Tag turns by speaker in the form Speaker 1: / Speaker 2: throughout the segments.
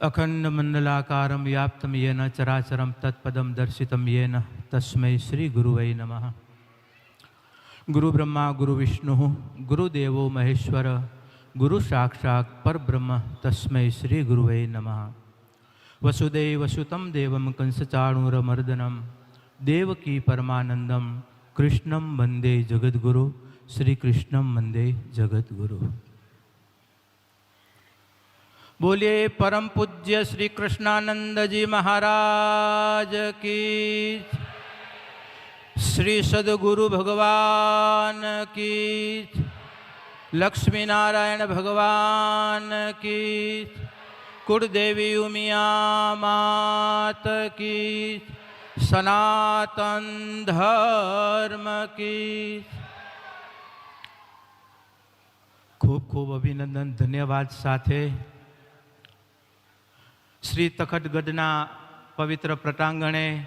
Speaker 1: અખંડમંડલાકારમ વ્યાપ્તમ યેન ચરાચરમ તત્પદમ દર્શિતમ યેન તસ્મૈ શ્રી ગુરુવૈ નમઃ ગુરુ બ્રહ્મા ગુરુ વિષ્ણુ ગુરુદેવો મહેશ્વર ગુરુ સાક્ષાત પરબ્રહ્મ તસ્મૈ શ્રી ગુરુવૈ નમઃ વસુદેવ વસુતમ દેવમ કંસચાણુરમર્દનમ દેવકી પરમાનંદમ કૃષ્ણમ વંદે જગદગુરુ શ્રી વંદે જગદગુરુ બોલીએ પરમ પૂજ્ય શ્રી કૃષ્ણાનંદજી મહારાજ કી શ્રી સદગુરુ ભગવાન કી લક્ષ્મીનારાયણ ભગવાન કી કુળદેવી ઉમિયા માત કી સનાતન ધર્મ કી ખૂબ ખૂબ અભિનંદન, ધન્યવાદ સાથે શ્રી તખતગઢના પવિત્ર પ્રટાંગણે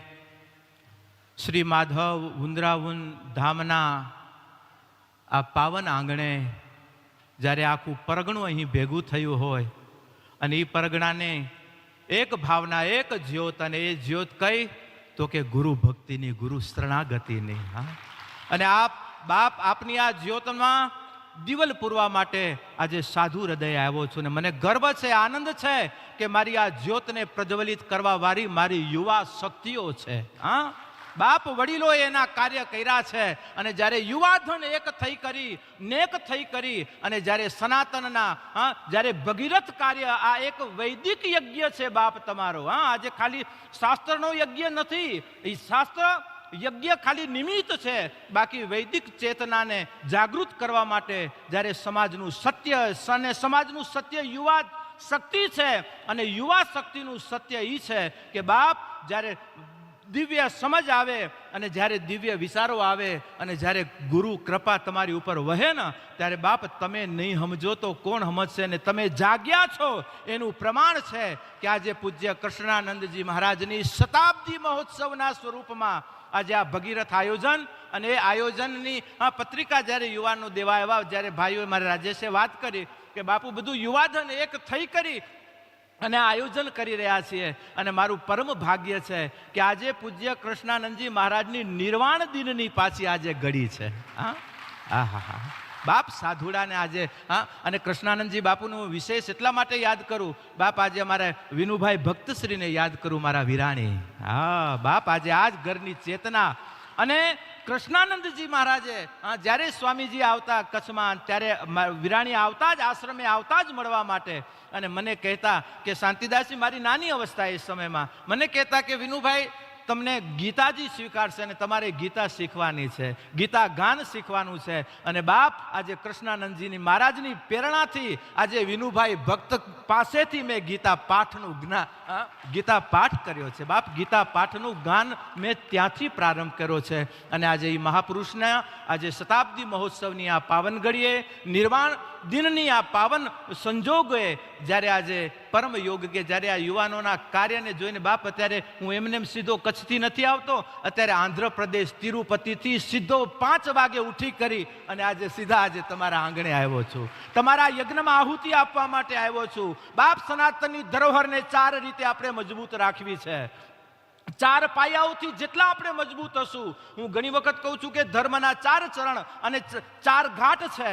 Speaker 1: શ્રી માધવ વૃંદાવન ધામના આ પાવન આંગણે જ્યારે આખું પરગણું અહીં ભેગું થયું હોય અને એ પરગણાને એક ભાવના, એક જ્યોત અને એ જ્યોત કઈ તો કે ગુરુ ભક્તિની, ગુરુ શરણાગતિની, હા. અને આપ, બાપ આપની આ જ્યોતમાં દિવલ પૂરવા માટે આજે સાધુ હૃદય આવ્યો છું ને મને ગર્વ છે, આનંદ છે કે મારી આ જ્યોતને પ્રજ્વલિત કરવા વાળી મારી યુવા શક્તિઓ છે. હા? બાપ વડીલોએ એના કાર્ય કર્યા છે અને જ્યારે યુવાધન એક થઈ કરી, નેક થઈ કરી અને જ્યારે સનાતનના, હા, જ્યારે ભગીરથ કાર્ય આ એક વૈદિક યજ્ઞ છે બાપ તમારો. હા, આજે ખાલી શાસ્ત્રનો યજ્ઞ નથી એ શાસ્ત્ર યજ્ઞ ખાલી નિમિત્ત છે. બાકી વૈદિક ચેતનાને જાગૃત કરવા માટે જ્યારે સમાજનું સત્ય અને સમાજનું સત્ય યુવા શક્તિ છે અને યુવા શક્તિનું સત્ય એ છે કે બાપ જ્યારે દિવ્ય સમજ આવે અને જ્યારે દિવ્ય વિચારો આવે અને જ્યારે ગુરુ કૃપા તમારી ઉપર વહે ને, ત્યારે બાપ તમે નહીં સમજો તો કોણ સમજશે ને તમે જાગ્યા છો. એનું પ્રમાણ છે કે આજે પૂજ્ય કૃષ્ણાનંદજી મહારાજની શતાબ્દી મહોત્સવના સ્વરૂપમાં આજે આ ભગીરથ આયોજન અને એ આયોજનની, આ પત્રિકા જ્યારે યુવાનો દેવા આવ્યા જ્યારે ભાઈઓએ મારે રાજેશે વાત કરી કે બાપુ બધું યુવાધન એક થઈ કરી અને આયોજન કરી રહ્યા છીએ અને મારું પરમ ભાગ્ય છે કે આજે પૂજ્ય કૃષ્ણાનંદજી મહારાજની નિર્વાણ દિનની પાછી આજે ઘડી છે. હા? હા હા હા બાપ સાધુડાને આજે, હા, અને કૃષ્ણાનંદજી બાપુનું વિશેષ એટલા માટે યાદ કરું. બાપ આજે અમારે વિનુભાઈ ભક્તશ્રીને યાદ કરું, મારા વિરાણી. હા, બાપ આજે આ જ ઘરની ચેતના. અને કૃષ્ણાનંદજી મહારાજે જ્યારે સ્વામીજી આવતા કચ્છમાં, ત્યારે વિરાણી આવતા જ આશ્રમે આવતા જ મળવા માટે. અને મને કહેતા કે, શાંતિદાસજી, મારી નાની અવસ્થા એ સમયમાં. મને કહેતા કે, વિનુભાઈ તમને ગીતાજી સ્વીકારશે અને તમારે ગીતા શીખવાની છે. ગીતા ગાન શીખવાનું છે. અને બાપ, આજે કૃષ્ણાનંદજીની મહારાજની પ્રેરણાથી આજે વિનુભાઈ ભક્ત પાસેથી મેં ગીતા પાઠનું જ્ઞાન ગીતા પાઠ કર્યો છે. બાપ, ગીતા પાઠનું ગાન મેં ત્યાંથી પ્રારંભ કર્યો છે. અને આજે એ મહાપુરુષના આજે શતાબ્દી મહોત્સવની આ પાવન ઘડીએ નિર્વાણ દિનની આ પાવન સંજોગોએ જ્યારે આજે પરમ યોગ કે જ્યારે આ યુવાનોના કાર્યને જોઈને બાપ અત્યારે હું એમને એમ સીધો કચ્છથી નથી આવતો, અત્યારે આંધ્રપ્રદેશ તિરુપતિથી સીધો પાંચ વાગે ઉઠી કરી અને આજે સીધા આજે તમારા આંગણે આવ્યો છું. તમારા યજ્ઞમાં આહુતિ આપવા માટે આવ્યો છું. બાપ સનાતનની ધરોહરને ચાર રીતે આપણે મજબૂત રાખવી છે. ચાર પાયાઓથી જેટલા આપણે મજબૂત હશું, હું ઘણી વખત કહું છું કે ધર્મના ચાર ચરણ અને ચાર ઘાટ છે.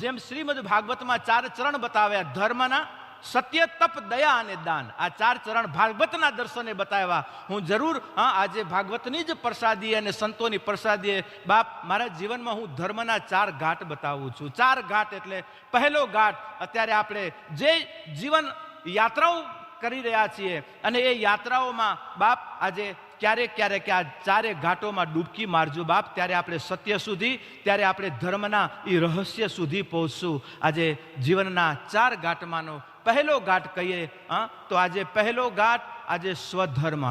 Speaker 1: જેમ શ્રીમદ ભાગવતમાં ચાર ચરણ બતાવ્યા, ધર્મના સત્ય, તપ, દયા અને દાન. આ ચાર ચરણ ભાગવતના દર્શને બતાવ્યા. હું જરૂર, હા, આજે ભાગવતની જ પ્રસાદી અને સંતોની પ્રસાદીએ બાપ, મારા જીવનમાં હું ધર્મના ચાર ઘાટ બતાવું છું. ચાર ઘાટ એટલે પહેલો ઘાટ, અત્યારે આપણે જે જીવન યાત્રાઓ કરી રહ્યા છીએ અને એ યાત્રાઓમાં બાપ, આજે ક્યારેક ક્યારેક આ ચારે ઘાટોમાં ડૂબકી મારજો બાપ, ત્યારે આપણે સત્ય સુધી, ત્યારે આપણે ધર્મના એ રહસ્ય સુધી પહોંચશું. આજે જીવનના ચાર ઘાટમાંનો પહેલો ઘાટ કહીએ, હા? તો આજે પહેલો ઘાટ આજે સ્વધર્મ?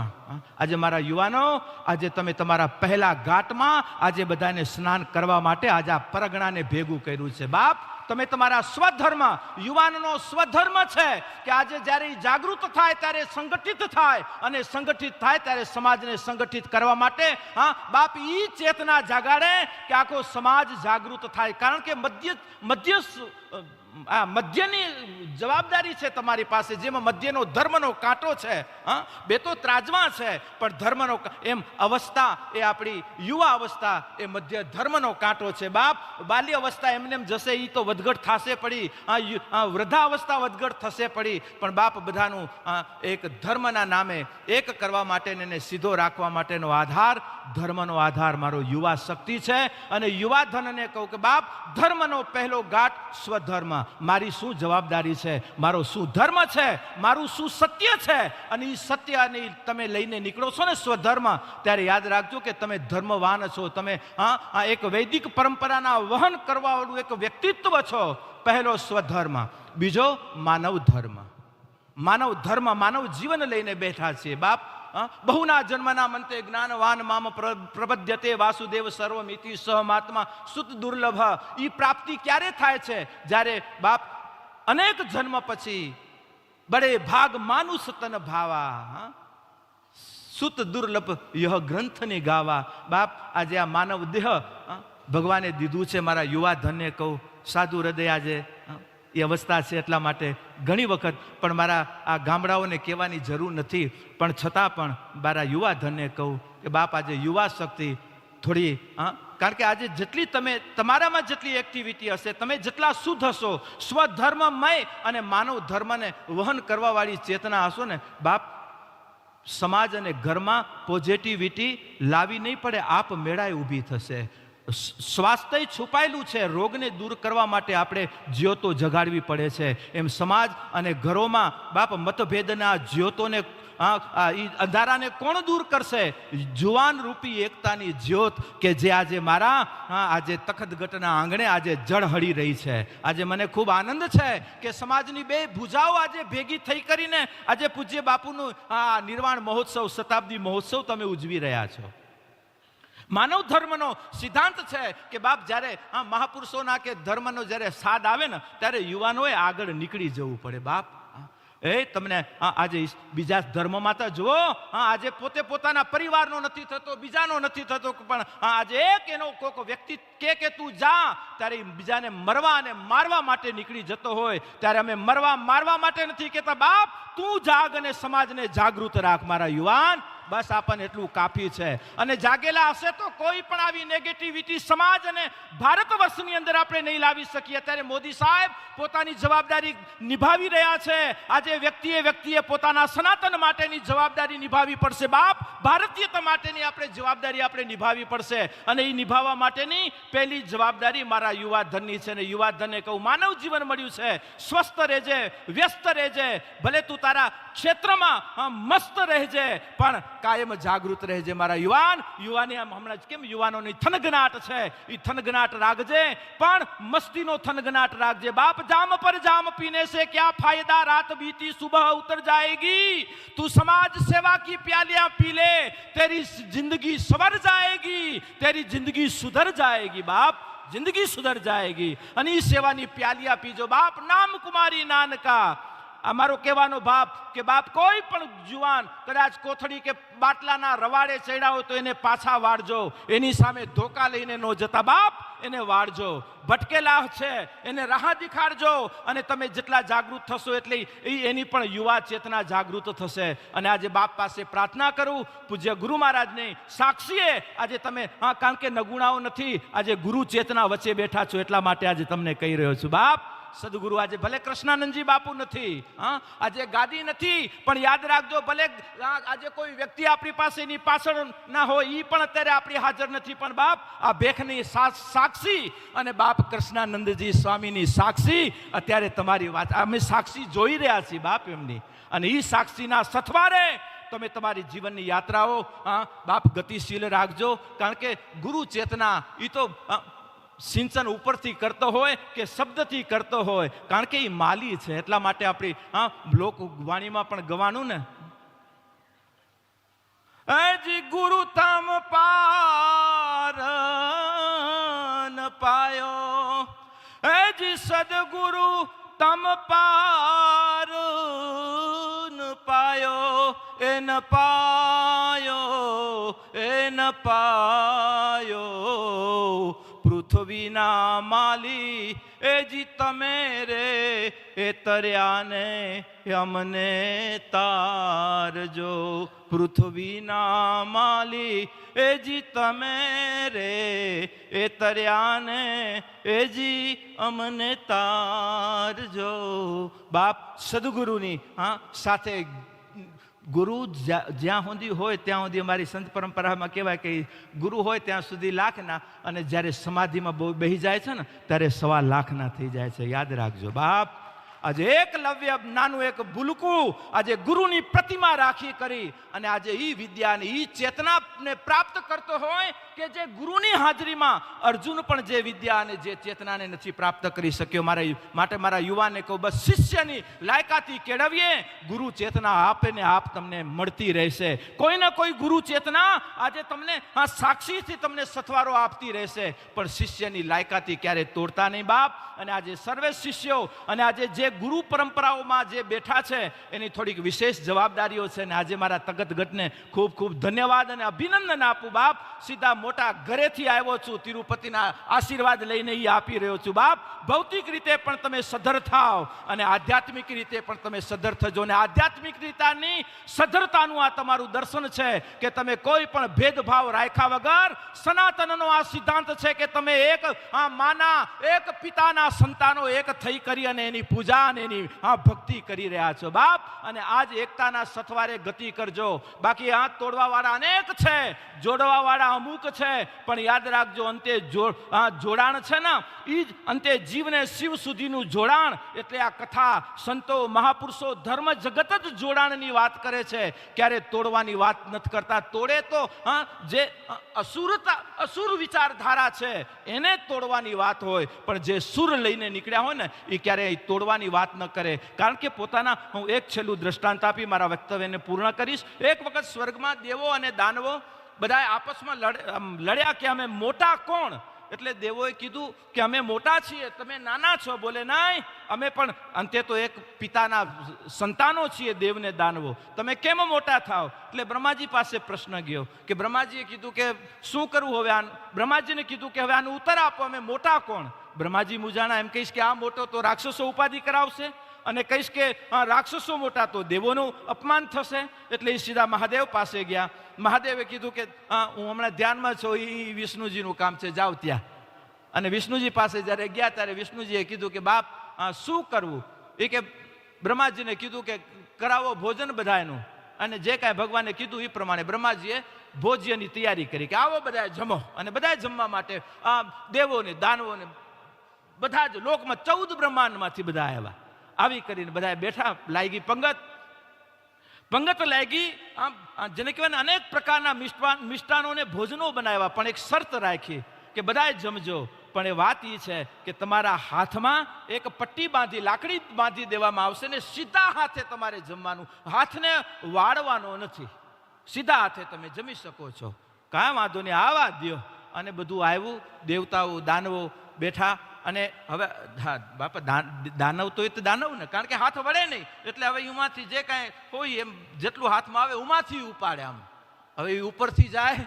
Speaker 1: આજે મારા યુવાનો, આજે તમે તમારા પહેલા ઘાટમાં આજે બધાને સ્નાન કરવા માટે આજે આ પરગણાને ભેગું કર્યું છે. બાપ, તમે તમારા સ્વધર્મ, યુવાનનો સ્વધર્મ છે કે આજે જ્યારે જાગૃત થાય ત્યારે સંગઠિત થાય અને સંગઠિત થાય ત્યારે સમાજને સંગઠિત કરવા માટે, હા? બાપ, ઈ ચેતના જાગાડે કે આખો સમાજ જાગૃત થાય. કારણ કે મધ્ય મધ્ય આ મધ્યની જવાબદારી છે તમારી પાસે, જેમાં મધ્યનો ધર્મનો કાંટો છે, હા? બે તો ત્રાજવા છે, પણ ધર્મનો એમ અવસ્થા એ આપણી યુવા અવસ્થા, એ મધ્ય ધર્મનો કાંટો છે. બાપ, બાલ્ય અવસ્થા એમને એમ જશે એ તો વધઘટ થશે પડી, આ યુ- અવસ્થા વધઘટ થશે પડી, પણ બાપ બધાનું એક ધર્મના નામે એક કરવા માટે એને સીધો રાખવા માટેનો આધાર, ધર્મનો આધાર મારો યુવા શક્તિ છે. અને યુવા ધનને કહું કે બાપ, ધર્મનો પહેલો ગાંઠ સ્વધર્મ. મારી શું જવાબદારી છે? મારો શું ધર્મ છે? મારું શું સત્ય છે? અને એ સત્યને તમે લઈને નીકળો છો ને સ્વધર્મ, ત્યારે યાદ રાખજો કે તમે ધર્મવાન છો. તમે, હા એક વૈદિક પરંપરાના વહન કરવાવાળું એક વ્યક્તિત્વ છો. પહેલો સ્વધર્મ. બીજો માનવ ધર્મ. માનવ ધર્મ, માનવ જીવન લઈને બેઠા છીએ. બાપ? બહુના જન્મના મંતે જ્ઞાનવાન મામ પ્ર- પ્રબધ્યતે વાસુદેવ સર્વમિતિ સહમાત્મા સુત દુર્લભ. ઈ પ્રાપ્તિ ક્યારે થાય છે? જ્યારે બાપ અનેક જન્મ પછી બડે ભાગ માનુષ તન ભાવા? સુત દુર્લભ યહ ગ્રંથને ગાવા. બાપ, આજે આ માનવ દેહ ભગવાને દીધું છે મારા યુવા ધનને કહું, સાધુ હૃદય આજે એ અવસ્થા છે એટલા માટે ઘણી વખત પણ મારા આ ગામડાઓને કહેવાની જરૂર નથી, પણ છતાં પણ મારા યુવા ધનને કહું કે, બાપ, આજે યુવા શક્તિ થોડી, હા? કારણ કે આજે જેટલી તમે, તમારામાં જેટલી એક્ટિવિટી હશે, તમે જેટલા શુદ્ધ હશો, સ્વધર્મમય અને માનવ ધર્મને વહન કરવાવાળી ચેતના હશો ને, બાપ, સમાજ અને ઘરમાં પોઝિટિવિટી લાવી નહીં પડે, આપ મેળાએ ઊભી થશે. સ્વાસ્થ્ય છુપાયેલું છે. રોગને દૂર કરવા માટે આપણે જ્યોતો જગાડવી પડે છે. એમ સમાજ અને ઘરોમાં બાપ મતભેદના જ્યોતોને અંધારાને કોણ દૂર કરશે? જુવાન રૂપી એકતાની જ્યોત કે જે આજે મારા આજે તખતગટના આંગણે આજે જળહળી રહી છે. આજે મને ખૂબ આનંદ છે કે સમાજની બે ભુજાઓ આજે ભેગી થઈ કરીને આજે પૂજ્ય બાપુનું આ નિર્વાણ મહોત્સવ, શતાબ્દી મહોત્સવ તમે ઉજવી રહ્યા છો. માનવ ધર્મનો સિદ્ધાંત છે કે બાપ જ્યારે આ મહાપુરુષોના કે ધર્મનો જ્યારે સાદ આવે ને, ત્યારે યુવાનોએ આગળ નીકળી જવું પડે. બાપ. એ તમને આજે બીજા ધર્મમાં તો જુઓ, હા, આજે પોતે પોતાના પરિવારનો નથી થતો, બીજાનો નથી થતો, પણ આજે એક એનો કોઈક વ્યક્તિ કે કે તું જા, ત્યારે બીજાને મરવા અને મારવા માટે નીકળી જતો હોય, ત્યારે અમે મરવા મારવા માટે નથી કહેતા. બાપ, તું જાગ અને સમાજને જાગૃત રાખ, મારા યુવાન. બસ આપણને એટલું કાફી છે. અને જાગેલા હશે તો કોઈ પણ આવી નેગેટિવિટી સમાજ અને ભારત વર્ષની અંદર આપણે નહીં લાવી શકીએ. ત્યારે મોદી સાહેબ પોતાની જવાબદારી નિભાવી રહ્યા છે. આજે વ્યક્તિએ વ્યક્તિએ પોતાના સનાતન માટેની જવાબદારી નિભાવી પડશે. બાપ, ભારતીયતા માટેની આપણે જવાબદારી આપણે નિભાવી પડશે. અને એ નિભાવવા માટેની પહેલી જવાબદારી મારા યુવા ધનની છે. અને યુવા ધનને કહું, માનવ જીવન મળ્યું છે. સ્વસ્થ રહેજે, વ્યસ્ત રહેજે. ભલે તું તારા ક્ષેત્રમાં મસ્ત રહેજે. પણ કાયમ જાગૃત રહેજે મારા યુવાન. યુવાની આમ હમણાં જ કેમ યુવાનોની થનગનાટ છે? એ થનગનાટ રાખજે પણ મસ્તીનો થનગનાટ રાખજે બાપ જામ પર જામ પીને સે ક્યાં ફાયદા? રાત બીતી સુબહ ઉતર જાએગી તું સમાજ સેવા કી પ્યાલિયા પી લે. તેરી જિંદગી સવર જાએગી તેરી જિંદગી સુધર જાએગી બાપ. જિંદગી સુધર જાએગી અને એ સેવાની પ્યાલિયા પીજો. બાપ, નામ કુમારી નાનકા. અમારો કહેવાનો બાપ કે બાપ, કોઈ પણ જુવાન કદાચ કોથળી કે બાટલાના રવાડે હોય તો એને પાછા વાળજો. એની સામે ધોકા લઈને ન જતા. બાપ, એને વાળજો. ભટકેલા છે, એને રાહ દેખાડજો અને તમે જેટલા જાગૃત થશો એટલે એની પણ યુવા ચેતના જાગૃત થશે. અને આજે બાપ પાસે પ્રાર્થના કરું, પૂજ્ય ગુરુ મહારાજને સાક્ષીએ, આજે તમે, હા, કારણ કે નગુણાઓ નથી, આજે ગુરુ ચેતના વચ્ચે બેઠા છો એટલા માટે આજે તમને કહી રહ્યો છું. બાપ સદગુરુ આજે ભલે કૃષ્ણાનંદજી બાપુ નથી, હા? આજે ગાદી નથી, પણ યાદ રાખજો, ભલે આજે કોઈ વ્યક્તિ આપણી પાસે એની પાછળ ના હોય એ પણ અત્યારે આપણી હાજર નથી. પણ બાપ, આ ભેખની સાક્ષી અને બાપ કૃષ્ણાનંદજી સ્વામીની સાક્ષી અત્યારે તમારી વાત, અમે સાક્ષી જોઈ રહ્યા છીએ બાપ એમની. અને એ સાક્ષીના સથવારે તમે તમારી જીવનની યાત્રાઓ બાપ ગતિશીલ રાખજો. કારણ કે ગુરુ ચેતના એ તો સિંચન ઉપરથી કરતો હોય કે શબ્દથી કરતો હોય? કારણ કે એ માલી છે, એટલા માટે આપણી, હા લોક વાણીમાં પણ ગવાનું ને. હજી ગુરુ તમ પાર પાયો. હજી સદગુરુ તમ પાર પાયો. એ ન પાયો, એ ન પાયો. પૃથ્વીના માલી, એ જી તમે રે, એ તર્યાને અમને તારજો. પૃથ્વીના માલી એજી તમે રે, એ તર્યાને એજી અમને તારજો. બાપ સદગુરુની, હા, સાથે ગુરુ જ્યા- સુધી હોય ત્યાં સુધી અમારી સંત પરંપરામાં કહેવાય કે ગુરુ હોય ત્યાં સુધી લાખના, અને જ્યારે સમાધિમાં બહુ બેહી જાય છે ને, ત્યારે સવા લાખના થઈ જાય છે. યાદ રાખજો. બાપ આજે એકલવ્ય નાનું એક ભૂલકું આજે ગુરુની પ્રતિમા રાખી કરી અને આજે એ વિદ્યાને એ ચેતનાને પ્રાપ્ત કરતો હોય કે જે ગુરુની હાજરીમાં અર્જુન પણ જે વિદ્યા અને જે ચેતનાને નથી પ્રાપ્ત કરી શક્યો. મારા માટે મારા યુવાને કહું, બસ શિષ્યની લાયકાતી કેળવીએ. ગુરુ ચેતના આપે ને આપ તમને મળતી રહેશે. કોઈ ને કોઈ ગુરુ ચેતના આજે તમને આ સાક્ષીથી તમને સથવારો આપતી રહેશે. પણ શિષ્યની લાયકાતી ક્યારે તોડતા નહીં બાપ. અને આજે સર્વે શિષ્યો અને આજે જે ગુરુ પરંપરાઓમાં જે બેઠા છે, એની થોડીક વિશેષ જવાબદારીઓ છે અને આજે મારા તગત ગટને ખૂબ ખૂબ ધન્યવાદ અને અભિનંદન આપું બાપ. સીધા મોટા ઘરેથી આવ્યો છું, તિરુપતિના આશીર્વાદ લઈને એ આપી રહ્યો છું બાપ. ભૌતિક રીતે પણ તમે સધર થાવ અને આધ્યાત્મિક રીતે પણ તમે સધર થજો અને આધ્યાત્મિક રીતાની સધરતાનું આ તમારું દર્શન છે કે તમે કોઈ પણ ભેદભાવ રાખ્યા વગર સનાતનનો આ સિદ્ધાંત છે કે તમે એક આ માના, એક પિતાના સંતાનો એક થઈ કરી અને એની પૂજા અને એની આ ભક્તિ કરી રહ્યા છો. બાપ, અને આજ એકતાના સથવારે ગતિ કરજો. બાકી આ તોડવા વાળા અનેક છે જોડવા વાળા અમુક છે, પણ યાદ રાખજો, અંતે જોડાણ છે ને એ જ અંતે જીવને શિવ સુધીનું જોડાણ, એટલે આ કથા સંતો મહાપુરુષો ધર્મ જગત જ જોડાણની વાત કરે છે. ક્યારે તોડવાની વાત નથી કરતા. તોડે તો, હા, જે અસુરતા, અસુર વિચારધારા છે, એને તોડવાની વાત હોય, પણ જે સુર લઈને નીકળ્યા હોય ને, એ ક્યારેય તોડવાની વાત ન કરે. કારણ કે પોતાના, હું એક છેલ્લું દ્રષ્ટાંત આપી, મારા વક્તવ્યને પૂર્ણ કરીશ. એક વખત સ્વર્ગમાં દેવો અને દાનવો બધા આપસમાં લડ્યા કે અમે મોટા કોણ? એટલે દેવોએ કીધું કે અમે મોટા છીએ, તમે નાના છો. બોલે, નાય, અમે પણ અંતે તો એક પિતાના સંતાનો છીએ દેવને દાનવો. તમે કેમ મોટા થાવ એટલે બ્રહ્માજી પાસે પ્રશ્ન ગયો કે બ્રહ્માજીએ કીધું કે, શું કરવું હવે આનું બ્રહ્માજીને કીધું કે, હવે આનું ઉત્તર આપો, અમે મોટા કોણ? બ્રહ્માજી મુજાણા એમ કહીશ કે, આ મોટો તો રાક્ષસો ઉપાધિ કરાવશે. અને કહીશ કે રાક્ષસો મોટા તો દેવોનું અપમાન થશે. એટલે એ સીધા મહાદેવ પાસે ગયા. મહાદેવે કીધું કે હા હમણાં ધ્યાનમાં છું એ વિષ્ણુજીનું કામ છે જાઓ ત્યાં. અને વિષ્ણુજી પાસે જ્યારે ગયા ત્યારે વિષ્ણુજીએ કીધું કે, બાપ શું કરવું? એ કે, બ્રહ્માજીને કીધું કે, કરાવો ભોજન બધાયનું. અને જે કાંઈ ભગવાને કીધું એ પ્રમાણે બ્રહ્માજીએ ભોજ્યની તૈયારી કરી કે, આવો બધા જમો. અને બધા જમવા માટે દેવોને, દાનવોને, બધા જ લોકમાં ચૌદ બ્રહ્માંડમાંથી બધા આવ્યા. આવી કરીને બધા બેઠા લાગી પંગત. પંગત લાગી આમ જેને કહેવાય અનેક પ્રકારના મિષ્ટાન મિષ્ટાનોને ભોજનો બનાવ્યા, પણ એક શરત રાખી કે બધાએ જમજો. પણ એ વાત એ છે કે તમારા હાથમાં એક પટ્ટી બાંધી, લાકડી બાંધી દેવામાં આવશે ને સીધા હાથે તમારે જમવાનું. હાથને વાળવાનો નથી. સીધા હાથે તમે જમી શકો છો. કાંઈ વાંધો નહીં આવા દ્યો. અને બધું આવ્યું, દેવતાઓ, દાનવો બેઠા અને હવે હા, બાપા દાનવ તો એ તો દાનવ ને કારણ કે હાથ વળે નહીં. એટલે હવે એમાંથી જે કાંઈ હોય એમ જેટલું હાથમાં આવે ઉમાંથી ઉપાડે આમ. હવે એ ઉપરથી જાય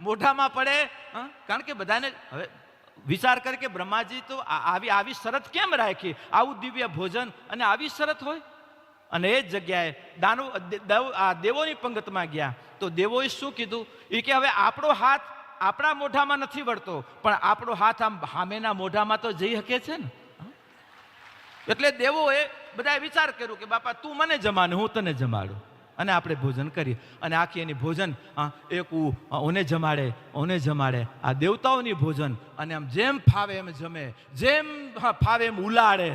Speaker 1: મોઢામાં પડે? કારણ કે બધાને હવે વિચાર કરે કે બ્રહ્માજી તો આવી આવી શરત કેમ રાખી? આવું દિવ્ય ભોજન અને આવી શરત હોય? અને એ જ જગ્યાએ દાનવ આ દેવોની પંગતમાં ગયા. તો દેવોએ શું કીધું? એ કે હવે આપણો હાથ આપણા મોઢામાં નથી વળતો, પણ આપણો હાથ આમ સામેના મોઢામાં તો જઈ શકે છે ને? એટલે દેવોએ બધાએ વિચાર કર્યો કે, બાપા, તું મને જમાને હું તને જમાડું. અને આપણે ભોજન કરીએ. અને આખી એની ભોજન એક ઓને જમાડે ઓને જમાડે. આ દેવતાઓની ભોજન, અને આમ જેમ ફાવે એમ જમે. જેમ ફાવે એમ ઉલાડે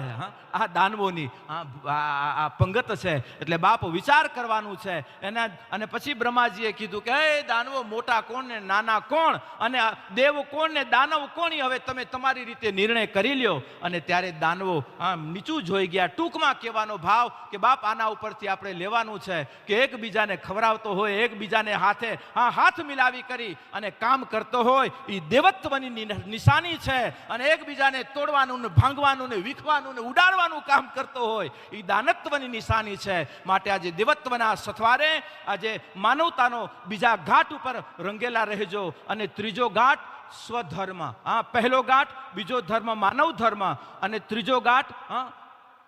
Speaker 1: આ દાનવોની આ પંગત છે. એટલે બાપ વિચાર કરવાનું છે. એના, અને પછી બ્રહ્માજીએ કીધું કે એ દાનવો, મોટા કોણ ને નાના કોણ? અને દેવ કોણ ને દાનવ કોણ? હવે તમે તમારી રીતે નિર્ણય કરી લ્યો. અને ત્યારે દાનવો આમ નીચું જોઈ ગયા. ટૂંકમાં કહેવાનો ભાવ કે, બાપ, આના ઉપરથી આપણે લેવાનું છે. કે એકબીજાને ખવડાવતો હોય, એકબીજાને હાથે, હા, હાથ મિલાવી કરી અને કામ કરતો હોય એ દેવત્વની નિશાની છે. અને એકબીજાને તોડવાનું ને ભાંગવાનું ને વીખવાનું ને ઉડાડવાનું કામ કરતો હોય એ દાનત્વની નિશાની છે. માટે આજે દેવત્વના સથવારે આજે માનવતાનો બીજા ઘાટ ઉપર રંગેલા રહેજો. અને ત્રીજો ઘાટ સ્વધર્મ. હા, પહેલો ગાંઠ બીજો ધર્મ, માનવ ધર્મ. અને ત્રીજો ગાંઠ હા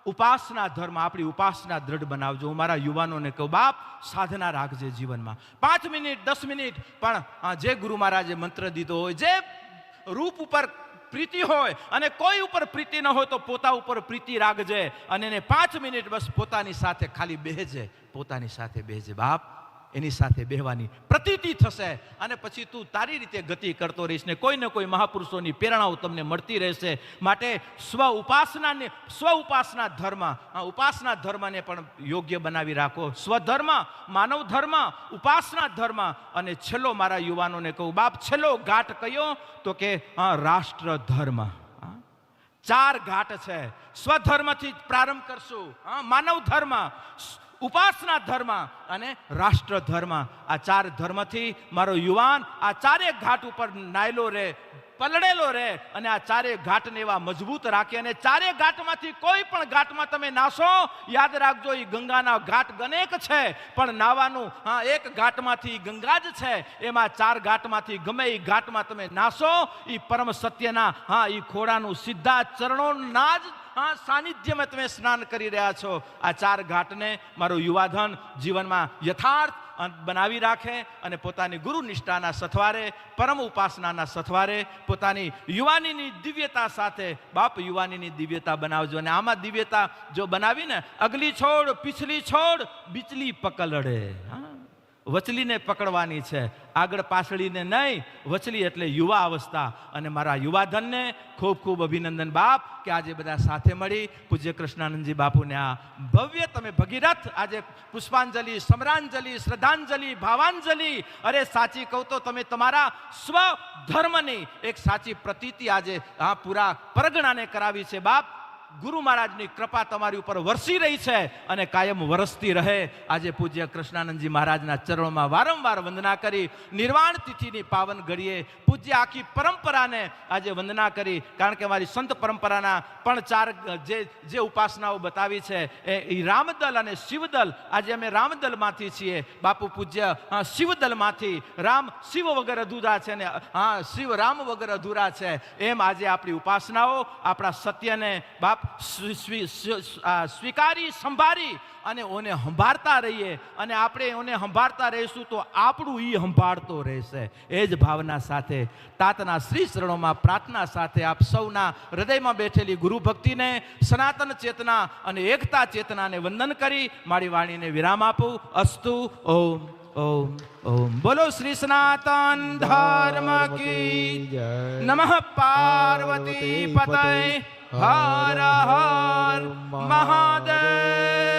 Speaker 1: ઉપાસના ધર્મ, આપણી ઉપાસના દ્રઢ બનાવજો. હું મારા યુવાનોને કહું, બાપ, સાધના રાખજે જીવનમાં. પાંચ મિનિટ, દસ મિનિટ, પણ જે ગુરુ મહારાજે મંત્ર દીધો હોય, જે રૂપ ઉપર પ્રીતિ હોય, અને કોઈ ઉપર પ્રીતિ ન હોય તો પોતા ઉપર પ્રીતિ રાખજે. અને એને પાંચ મિનિટ બસ પોતાની સાથે ખાલી બેહજે, પોતાની સાથે બેહજે. બાપ એની સાથે બેહવાની પ્રતીતિ થશે અને પછી તું તારી રીતે ગતિ કરતો રહીશ ને કોઈ ને કોઈ મહાપુરુષોની પ્રેરણાઓ તમને મળતી રહેશે. માટે સ્વ ઉપાસનાને, સ્વ ઉપાસના ધર્મ, આ ઉપાસના ધર્મને પણ યોગ્ય બનાવી રાખો. સ્વધર્મ માનવ ધર્મ, ઉપાસના ધર્મ. અને છેલ્લો મારા યુવાનોને કહું, બાપ, છેલ્લો ઘાટ કયો? તો કે રાષ્ટ્ર ધર્મ. ચાર ઘાટ છે. સ્વધર્મથી પ્રારંભ કરશું. માનવ ધર્મ. ઉપાસના ધર્મ અને રાષ્ટ્ર ધર્મ. આ ચાર ધર્મથી મારો યુવાન આ ચારે ઘાટ ઉપર નાયલો રહે, પલળેલો રહે અને આ ચારે ઘાટને એવા મજબૂત રાખે અને ચારે ઘાટમાંથી કોઈ પણ ઘાટમાં તમે નાશો યાદ રાખજો એ ગંગાના ઘાટ ગનેક છે, પણ નાવાનું, હા, એક ઘાટમાંથી ગંગા જ છે, એમાં ચાર ઘાટમાંથી ગમે એ ઘાટમાં તમે નાશો એ પરમ સત્યના, હા એ ખોડાનું સીધા ચરણોના જ હા સાનિધ્યમાં તમે સ્નાન કરી રહ્યા છો. આ ચાર ઘાટને મારું યુવાધન જીવનમાં યથાર્થ બનાવી રાખે અને પોતાની ગુરુ નિષ્ઠાના સથવારે, પરમ ઉપાસનાના સથવારે પોતાની યુવાનીની દિવ્યતા સાથે, બાપ યુવાનીની દિવ્યતા બનાવજો. અને આમાં દિવ્યતા જો બનાવીને, અગલી છોડ, પીછલી છોડ, બીચલી પકલડે. હા. વચલીને પકડવાની છે. આગળ પાછળીને નહીં, વચલી એટલે યુવા અવસ્થા. અને મારા યુવાધનને ખૂબ ખૂબ અભિનંદન બાપ, કે આજે બધા સાથે મળી પૂજ્ય કૃષ્ણાનંદજી બાપુને આ ભવ્ય તમે ભગીરથ, આજે પુષ્પાંજલિ, સમરાંજલિ, શ્રદ્ધાંજલિ, ભાવાંજલિ. અરે સાચી કહું તો તમે તમારા સ્વ ધર્મની એક સાચી પ્રતીતિ આજે આ પૂરા પરગણાને કરાવી છે બાપ. ગુરુ મહારાજની કૃપા તમારી ઉપર વરસી રહી છે અને કાયમ વરસતી રહે. આજે પૂજ્ય કૃષ્ણાનંદજી મહારાજના ચરણોમાં વારંવાર વંદના કરી નિર્વાણ તિથિની પાવન ઘડીએ પૂજ્ય આખી પરંપરાને આજે વંદના કરી. કારણ કે મારી સંત પરંપરાના પણ ચાર, જે જે ઉપાસનાઓ બતાવી છે એ રામદલ અને શિવદલ. આજે અમે રામદલમાંથી છીએ. બાપુ પૂજ્ય શિવદલમાંથી. રામ, શિવ વગર અધૂરા છે ને હા, શિવ રામ વગર અધૂરા છે. એમ આજે આપણી ઉપાસનાઓ, આપણા સત્યને બાપ આ સ્વીકારી સંભાળી અને ઓને સંભાળતા રહીએ. અને આપણે ઓને સંભાળતા રહીશું તો આપણું એ સંભાળતો રહેશે. એ જ ભાવના સાથે તાતના શ્રી શરણોમાં પ્રાર્થના સાથે આપ સૌના હૃદયમાં બેઠેલી ગુરુ ભક્તિને સનાતન ચેતના અને એકતા ચેતનાને વંદન કરી મારી વાણીને વિરામ આપું. અસ્તુ ઓમ ઓમ ઓમ. બોલો શ્રી સનાતન ધર્મ કી નમઃ પાર્વતી પતય. હર હર મહાદેવ.